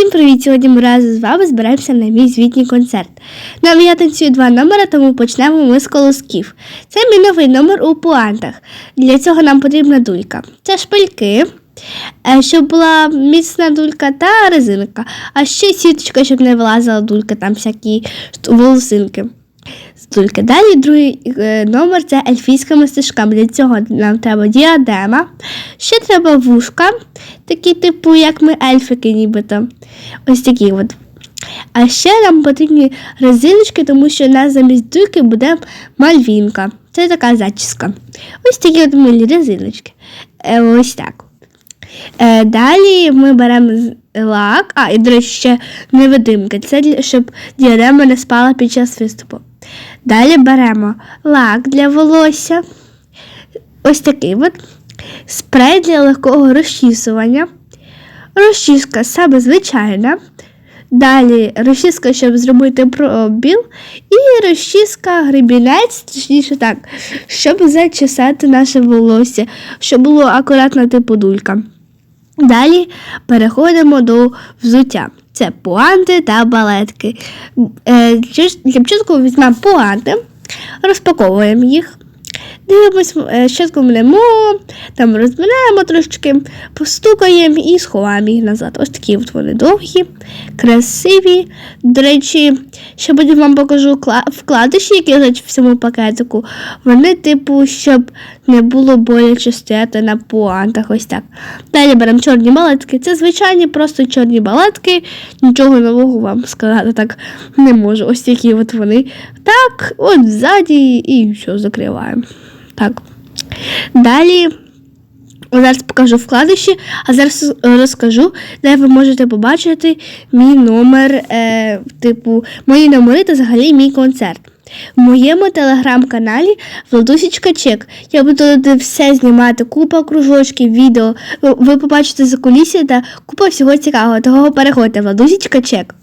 Всім привіт! Сьогодні ми разом з вами збираємося на мій звітній концерт. Нам я танцюю два номера, тому почнемо ми з колосків. Це мій новий номер у пуантах. Для цього нам потрібна дулька. Це шпильки, е, щоб була міцна дулька та резинка. А ще сіточка, щоб не вилазила дулька, там всякі волосинки. З. Далі другий е, номер це ельфійськими стежками. Для цього нам треба діадема. Ще треба вушка, такі, типу, як ми ельфики, нібито. Ось такі от. А ще нам потрібні резиночки, тому що у нас замість дульки буде мальвінка. Це така зачіска. Ось такі от милі резиночки. Е, ось так. Е, далі ми беремо лак, а і до речі, ще невидимки. Це щоб діадема не спала під час виступу. Далі беремо лак для волосся. Ось такий от. Спрей для легкого розчісування. Розчіска саме звичайна. Далі розчіска, щоб зробити пробіл. І розчіска гребінець, точніше так, щоб зачесати наше волосся, щоб було акуратно типу дулька. Далі переходимо до взуття. Це пуанти та балетки. Е, Для початку візьмемо пуанти, розпаковуємо їх. Дивимось, е, спочатку мнемо, там розминаємо трошечки, постукаємо і сховаємо їх назад. Ось такі от вони довгі, красиві. До речі, ще потім вам покажу кла- вкладиші, які лежать в цьому пакетику. Вони, типу, щоб не було боляче стояти на пуантах. Ось так. Далі беремо чорні балетки. Це звичайні просто чорні балетки. Нічого нового вам сказати так не можу. Ось такі от вони. Так, от ззаді і все, закриваємо. Так. Далі. Зараз покажу вкладиші, а зараз розкажу, де ви можете побачити мій номер, е, типу, мої номери та взагалі мій концерт. В моєму телеграм-каналі Владусічка Чек. Я буду туди все знімати, купа кружочків, відео. Ви, побачите за кулісі та купа всього цікавого. Того переходьте Владусічка Чек.